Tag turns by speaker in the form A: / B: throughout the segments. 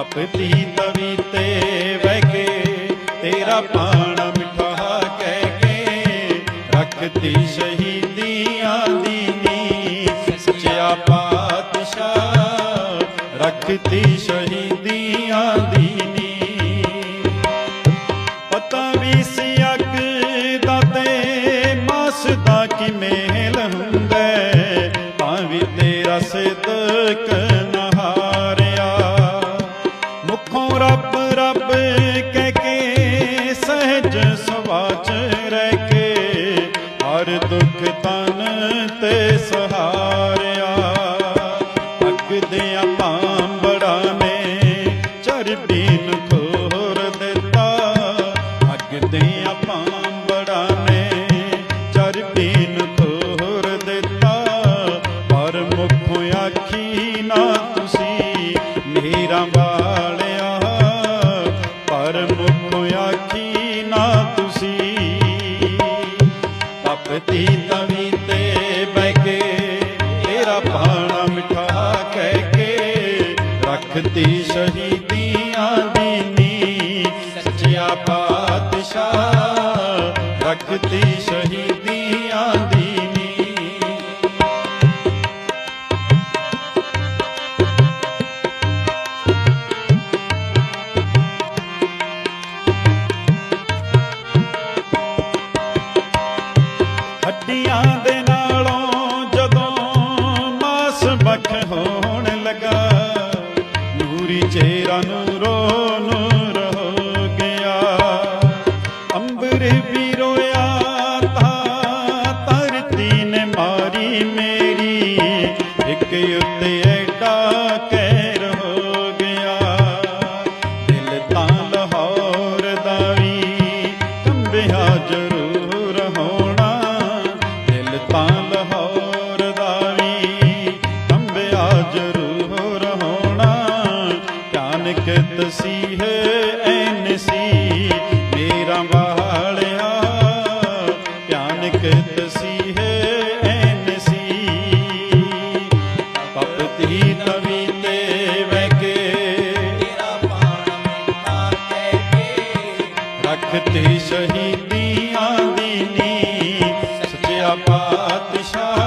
A: ਤਪਤੀ ਤਵੀ ਤੇ ਬਹਿ ਕੇ ਤੇਰਾ ਪਾਣਾ ਮਿਠਾ ਕਹਿ ਕੇ ਰੱਖਤੀ ਸ਼ਹੀਦੀਆਂ ਦੀ ਨੀ ਸੱਚਿਆ ਪਾਤਸ਼ਾਹ ਰੱਖਤੀ ਸ਼ਹੀਦੀਆਂ ਦੀ ਨੀ ਪਤਾ ਵੀ ਸੀ ਅੱਗ ਦਾ ਤੇ ਮਾਸ ਦਾ ਕਿਵੇਂ ਸਵਾਚ ਰਹਿ ਕੇ ਹਰ ਦੁੱਖ ਤਨ ਤੇ ਸਹਾਰਿਆ कीमती ਦੇ ਨਾਲੋਂ ਜਦੋਂ ਮਾਸ ਬਖ ਹੋਣ ਲਗਾ, ਨੂਰੀ ਚਿਹਰਾ ਨੂਰੋ ਨੂਰ ਹੋ ਗਿਆ। ਅੰਬਰ ਵੀ ਧਿਆਨਕ ਤਸੀਹ ਐਨ ਸੀ ਮੇਰਾ ਵਾਲਿਆ ਧਿਆਨਕ ਤਸੀਹ ਐਨ ਸੀ ਤਪਤੀ ਤਵੀ ਤੇ ਬਹਿ ਕੇ
B: ਤੇਰਾ ਪਾਣਾ ਮਿੱਠਾ ਕਹਿ ਕੇ
A: ਰੱਖਤੀ ਸ਼ਹੀਦੀਆਂ ਦੀ ਨੀ ਸੱਚਿਆ ਪਾਤਸ਼ਾਹ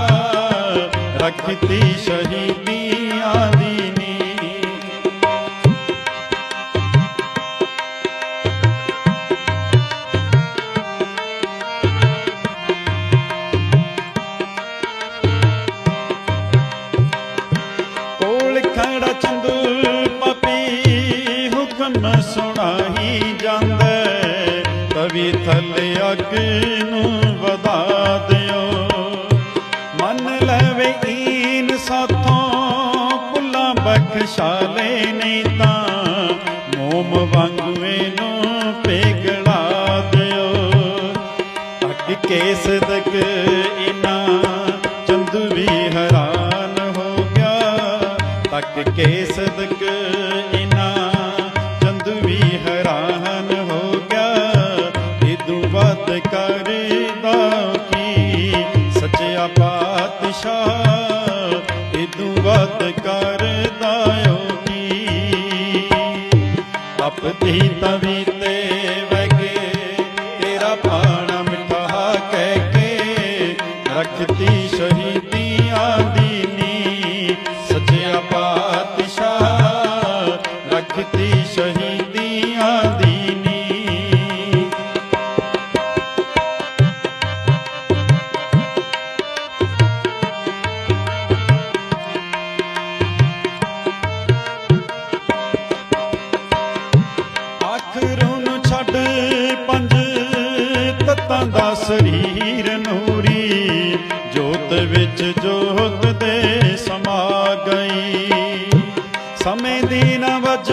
A: ਰੱਖਤੀ ਸ਼ਹੀਦੀਆਂ ਦੀ ਹੁਕਮ ਸੁਣਾਈ ਜਾਂਦਾ ਤਵੀ ਥੱਲੇ ਅੱਗ ਨੂੰ ਵਧਾ ਦਿਓ। ਮੰਨ ਲਵੇ ਈਨ ਸਾਥੋਂ ਪੁੱਲਾ ਬਖਸ਼ਾਲੇ ਨਹੀਂ ਤਾਂ, ਮੋਮ ਵਾਂਗੂ ਇਹਨੂੰ ਪਿਘਲਾ ਦਿਓ। ਅੱਗ ਕੇ ਸਦਕ ਇਨਾ ਚੰਦੂ ਵੀ ਹੈਰਾਨ ਹੋ ਗਿਆ ਤੱਕ ਕੇ ਸਦਕ ਕਰਦਾ ਕੀ? ਸੱਚਿਆ ਪਾਤਸ਼ਾਹ, ਇਦੂ ਵੱਧ ਕਰਦਾ ਓ ਕੀ? ਤਪਤੀ ਤਵੀ ਤੇ ਵਗੇ ਤੇਰਾ ਪਾਣਾ ਮਿਠਾ ਕਹਿ ਕੇ ਰੱਖਤੀ ਸ਼ਹੀਦੀਆਂ ਦੀ ਨੀ ਸੱਚਿਆ ਪਾਤਸ਼ਾਹ, ਰੱਖਤੀ ਸ਼ਹੀਦੀਆਂ ਦੀ ਤੱਤਾਂ ਦਾ ਸਰੀਰ ਨੂਰੀ ਜੋਤ ਵਿੱਚ ਜੋਤ ਦੇ ਸਮਾ ਗਈ। ਸਮੇਂ ਦੀ ਨਾ ਵਜ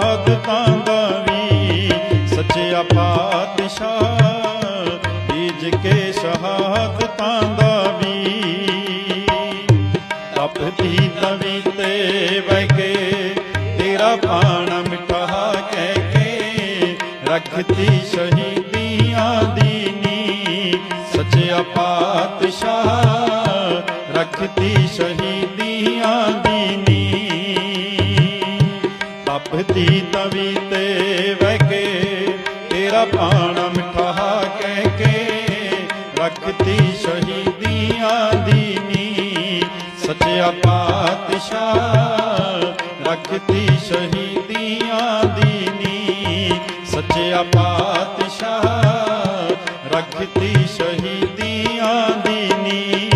A: ਸ਼ਹਾਦਤਾਂ ਦਾ ਵੀ ਸੱਚਿਆ ਪਾਤਸ਼ਾਹ ਕੇ ਸ਼ਹਾਦਤਾਂ ਦਾ ਵੀ। ਤਪਦੀ ਤਵੀ ਤੇ ਬਹਿ ਕੇ ਤੇਰਾ ਬਾਣ ਮਿਠਾ ਕਹਿ ਕੇ ਰੱਖਤੀ ਸ਼ਹੀਦੀਆਂ ਦੀ ਨੀ ਸੱਚਿਆ ਪਾਤਸ਼ਾਹ ਰੱਖਤੀ ਸ਼ਹੀਦੀਆਂ ਧਰਤੀ ਤਵੀ ਤੇ ਵਹਿ ਕੇ ਤੇਰਾ ਪਾਣਾ ਮਿਠਾ ਕਹਿ ਕੇ ਰਖਤੀ ਸ਼ਹੀਦੀਆਂ ਦੀ ਨੀ ਸੱਚਿਆ ਪਾਤਸ਼ਾਹ, ਰਖਤੀ ਸ਼ਹੀਦੀਆਂ ਦੀ ਨੀ ਸੱਚਿਆ ਪਾਤਸ਼ਾਹ, ਰਖਤੀ ਸ਼ਹੀਦੀਆਂ ਦੀ ਨੀ